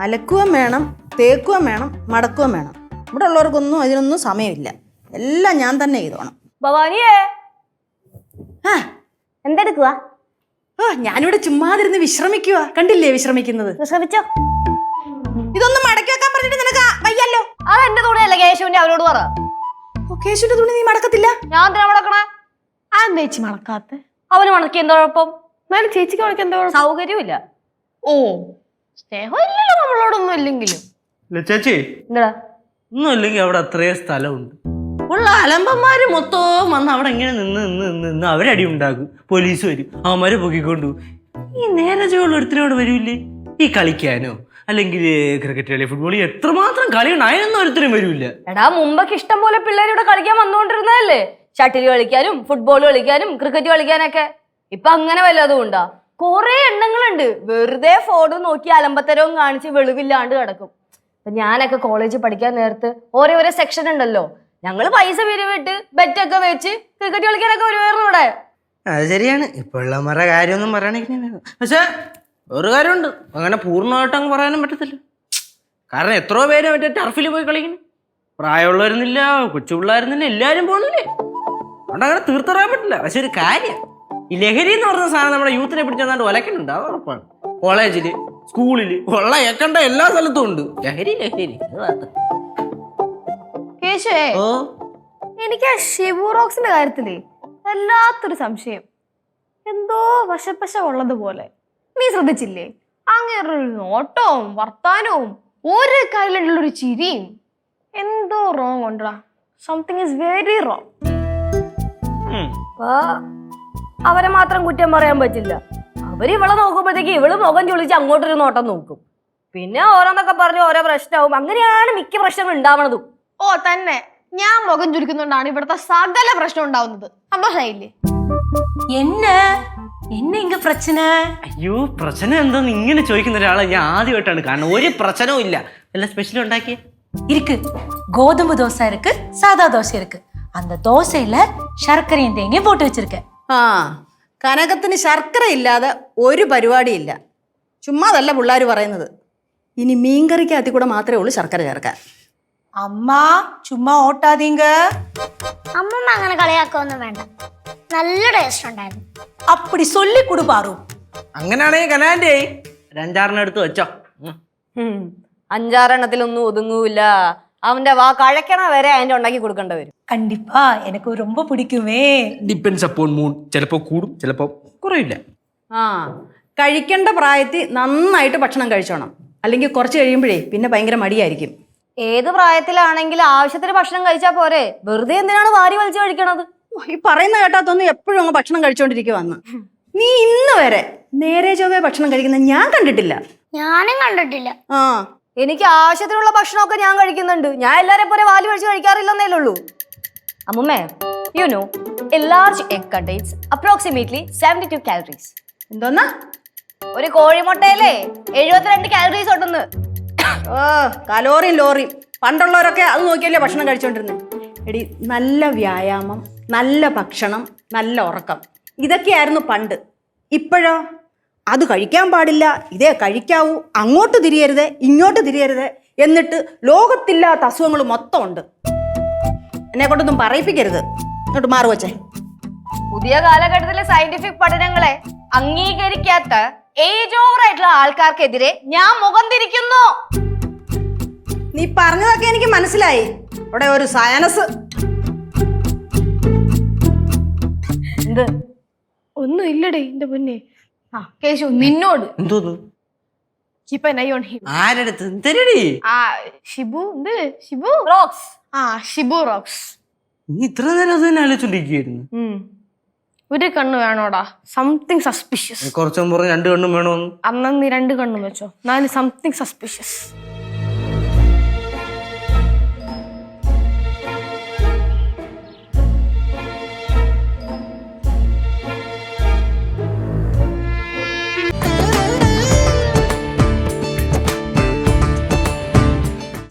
അലക്കുകയും വേണം തേക്കുകയും വേണം മടക്കുകയും വേണം. ഇവിടെ ഉള്ളവർക്കൊന്നും അതിനൊന്നും സമയമില്ല. എല്ലാം ഞാൻ തന്നെ ചെയ്തോണം ഭവാനിയേ? ആ. എന്തെടുക്കുക ഓ ഞാനിവിടെ ചുമ്മാതിരുന്ന് വിശ്രമിക്കുക കണ്ടില്ലേ വിശ്രമിക്കുന്നത്? വിശ്രമിച്ചോ? ഇതൊന്നും മടക്കി വെക്കാൻ പറഞ്ഞിട്ട് നിനക്ക് വയ്യല്ലോ. അത് എന്റെ തുണിയല്ല കേശുവിന്റെ അവരോട് പറ. കേശുവിന്റെ തുണി നീ മടക്കത്തില്ല? ഞാൻ തന്നെ മടക്കണേ? ആ ചേച്ചി മടക്കാത്ത. അവന് മടക്കി എന്താ കുഴപ്പം? എന്നാലും ചേച്ചിക്ക് മടക്കി എന്താ? സൗകര്യമില്ല. ഓ. സ്നേഹം ഇല്ലല്ലോ നമ്മളോടൊന്നും ഇല്ലെങ്കിലും ഇല്ല ചേച്ചി. എന്താ ഒന്നും ഇല്ലെങ്കിൽ അവിടെ അത്രയും സ്ഥലമുണ്ട്. ഉള്ള അലമ്പന്മാര് മൊത്തവും വന്ന് അവിടെ ഇങ്ങനെ നിന്ന് നിന്ന് നിന്ന് നിന്ന് അവരടി ഉണ്ടാക്കും. പോലീസ് വരും. അവന്മാരെ പൊക്കിക്കൊണ്ടു ഈ നേരെ ചുവള്ള ഒരുത്തിനോട് വരൂലേ ഈ കളിക്കാനോ? അല്ലെങ്കിൽ ക്രിക്കറ്റ് കളി ഫുട്ബോൾ എത്രമാത്രം കളിയുണ്ട് അതിനൊന്നും ഒരുത്തരും വരൂല എടാ മുമ്പൊക്കെ ഇഷ്ടം പോലെ പിള്ളേർ ഇവിടെ കളിക്കാൻ വന്നുകൊണ്ടിരുന്നതല്ലേ? ഷട്ടിൽ കളിക്കാനും ഫുട്ബോൾ കളിക്കാനും ക്രിക്കറ്റ് കളിക്കാനൊക്കെ. ഇപ്പൊ അങ്ങനെ വല്ലതും ഉണ്ടാ? കൊറേ എണ്ണങ്ങളുണ്ട്. വെറുതെ ഫോൺ നോക്കി അലമ്പത്തരവും കാണിച്ച് വെളിവില്ലാണ്ട് കിടക്കും. ഇപ്പൊ ഞാനൊക്കെ കോളേജിൽ പഠിക്കാൻ നേരത്ത് ഓരോ ഓരോ സെക്ഷൻ ഉണ്ടല്ലോ. ഞങ്ങൾ പൈസ പിരിവിട്ട് ബെറ്റൊക്കെ വെച്ച് ക്രിക്കറ്റ് കളിക്കാനൊക്കെ വരുമായിരുന്നു ഇവിടെ. അത് ശരിയാണ്. ഇപ്പൊ ഉള്ളമാരുടെ കാര്യമൊന്നും പറയണെങ്കിൽ പക്ഷേ ഒരു കാര്യമുണ്ട്. അങ്ങനെ പൂർണമായിട്ട് അങ്ങ് പറയാനും പറ്റത്തില്ല. കാരണം എത്രയോ പേര് മറ്റേ ടർഫിൽ പോയി കളിക്കുന്നു. പ്രായമുള്ളവരുന്നില്ല കൊച്ചു പിള്ളേരുന്നില്ല എല്ലാവരും പോകുന്നില്ലേ? അതുകൊണ്ട് അങ്ങനെ തീർത്തറിയാൻ പറ്റില്ല. പക്ഷെ ഒരു കാര്യം. ഈ ലഹരി എന്ന് പറഞ്ഞ സാധനം നമ്മുടെ യൂത്തിനെ പിടിച്ചെന്നാണ്ട് ഒലക്കുന്നുണ്ട്. അത് ഉറപ്പാണ്. കോളേജിൽ സ്കൂളിൽ ഉള്ള ഏക്കണ്ട എല്ലാ സ്ഥലത്തും ഉണ്ട്. ലഹരി ലഹരി. അത് കേശുവേ ഓ? എനിക്ക് ആ കാര്യത്തിൽ വല്ലാത്തൊരു സംശയം. എന്തോ വശപ്പശ ഉള്ളതുപോലെ. നീ ശ്രദ്ധിച്ചില്ലേ? അങ്ങനെ നോട്ടവും വർത്താനവും ഒരു കാര്യങ്ങളിലുള്ള ഒരു ചിരിയും. എന്തോ റോങ് ഉണ്ടടാ. സംതിങ് ഇസ് വെരി റോങ് അവരെ മാത്രം കുറ്റം പറയാൻ പറ്റില്ല അവര് ഇവളെ നോക്കുമ്പോഴത്തേക്ക് ഇവള് മുഖം ചൊളിച്ച് അങ്ങോട്ടൊരു നോട്ടം നോക്കും പിന്നെ ഓരോന്നൊക്കെ പറഞ്ഞ് ഓരോ പ്രശ്നവും അങ്ങനെയാണ് മിക്ക പ്രശ്നങ്ങൾ ഉണ്ടാവണതും ഓ തന്നെ ഞാൻ മുഖം ചുരുക്കുന്നുകൊണ്ടാണ് ഇവിടുത്തെ സകല പ്രശ്നം ഉണ്ടാവുന്നത് സന്തോഷമായില്ലേ என்ன என்ன இங்க பிரச்சனை അയ്യോ പ്രശ്നം എന്താന്ന് ഇങ്ങനെ ചോദിക്കുന്ന ഒരാളെ ഞാൻ ആദ്യമായിട്ടാണ് കാണുന്നത് ഒരു പ്രശ്നവും ഇല്ല വല്ല സ്പെഷ്യൽ ഉണ്ടാക്കിയേ இருக்கு கோதுமை தோசை இருக்கு சாதா தோசை இருக்கு அந்த தோசையில சர்க்கரையும் தேங்காயும் போட்டு வச்சிருக்கேன் ആ കനകത്തിന് ശർക്കര ഇല്ലാതെ ഒരു പരിപാടിയില്ല. ചുമ്മാതല്ല പിള്ളേർ പറയുന്നത്. ഇനി മീൻകറിക്കകത്തിൽ കൂടെ മാത്രമേ ഉള്ളൂ ശർക്കര ചേർക്കാൻ. അമ്മ ചുമ്മാ ഓട്ടാതീങ്ക അമ്മമ്മ അങ്ങനെ കളിയാക്കൊന്നും വേണ്ട. നല്ല ടേസ്റ്റ് ഉണ്ടായിരുന്നു. അപ്പടി ചൊല്ലിക്കൊടു പാറു. അങ്ങനെയാണെങ്കിൽ കനാന്റെ രണ്ടാറിനെടുത്ത് വെച്ചോ. അഞ്ചാറെണ്ണത്തിലൊന്നും ഒതുങ്ങൂല. അവന്റെ വാ കഴക്കണ വരെ അതിന്റെ ഉണ്ടാക്കി കൊടുക്കേണ്ട വരും கண்டிப்பா எனக்கு ரொம்ப பிடிக்குமே ഡിപ്പെൻസ് അപ്പോൺ മൂൺ ചിലപ്പോൾ കൂടും ചിലപ്പോൾ കുറയില്ല ആ കഴിക്കേണ്ട പ്രായത്തിൽ നന്നായിട്ട് ഭക്ഷണം കഴിച്ചോണം അല്ലെങ്കിൽ കുറച്ച് കഴിയുമ്പോഴേ പിന്നെ ഭയങ്കര മടിയായിരിക്കും ഏത് പ്രായത്തിലാണെങ്കിലും ആവശ്യത്തിന് ഭക്ഷണം കഴിച്ചാ പോരെ വെറുതെ എന്തിനാണ് വാരി വലിച്ചു കഴിക്കണത് ഓ, ഈ പറയുന്ന കേട്ടാത്തൊന്നും എപ്പോഴും അങ്ങ് ഭക്ഷണം കഴിച്ചോണ്ടിരിക്കുവന്ന് നീ ഇന്ന് വരെ നേരെ ചൊവ്വേ ഭക്ഷണം കഴിക്കുന്ന ഞാൻ കണ്ടിട്ടില്ല ഞാനും കണ്ടിട്ടില്ല ആ എനിക്ക് ആവശ്യത്തിനുള്ള ഭക്ഷണമൊക്കെ ഞാൻ കഴിക്കുന്നുണ്ട്. ഞാൻ എല്ലാരെ പോലെ വാലി കഴിച്ച് കഴിക്കാറില്ലെന്നേ ഉള്ളൂ. അമ്മുമ്മേ you know a large egg contains approximately seventy two calories എന്തോന്നാ? ഒരു കോഴിമുട്ടയല്ലേ എഴുപത്തിരണ്ട് കാലറീസ് ഉണ്ടെന്ന്. ഓ കലോറിയും ലോറിയും പണ്ടുള്ളവരൊക്കെ അത് നോക്കിയല്ലേ ഭക്ഷണം കഴിച്ചോണ്ടിരുന്നത് എടി നല്ല വ്യായാമം നല്ല ഭക്ഷണം നല്ല ഉറക്കം. ഇതൊക്കെയായിരുന്നു പണ്ട്. ഇപ്പോഴോ? അത് കഴിക്കാൻ പാടില്ല. ഇതേ കഴിക്കാവൂ. അങ്ങോട്ട് തിരിയരുത് ഇങ്ങോട്ട് തിരിയരുത് എന്നിട്ട് ലോകത്തില്ലാത്ത അസുഖങ്ങൾ മൊത്തം ഉണ്ട്. എന്നെ കൊണ്ടൊന്നും പറയിപ്പിക്കരുത്. എന്നിട്ട് മാറു വച്ചേ പുതിയ കാലഘട്ടത്തിലെ സയന്റിഫിക് പഠനങ്ങളെ അംഗീകരിക്കാത്ത ഏജ് ഓവർ ആയിട്ടുള്ള ആൾക്കാർക്കെതിരെ ഞാൻ മുഖം തിരിക്കുന്നു. നീ പറഞ്ഞതൊക്കെ എനിക്ക് മനസ്സിലായി. ഇവിടെ ഒരു സയനസ് എന്ത്? ഒന്നും ഇല്ലടേ എന്റെ പൊന്നെ. ആ കേശു നിന്നോട്. എന്തോന്നു? Keep an eye on him ആരടുത്ത്? എന്തരടി ആ ഷിബു എന്ത്? ഷിബു? റോക്സ്. ആ ഷിബു റോക്സ്. നീ ഇത്ര നേരം അത് തന്നെ ഒരു കണ്ണ് വേണോടാ. സംതിങ് സസ്പിഷ്യസ് കുറച്ചു മുമ്പ് പറഞ്ഞു രണ്ട് കണ്ണും വേണോ അന്നീ നീ രണ്ട് കണ്ണും വെച്ചോ. നാല് സംതിങ് സസ്പിഷ്യസ്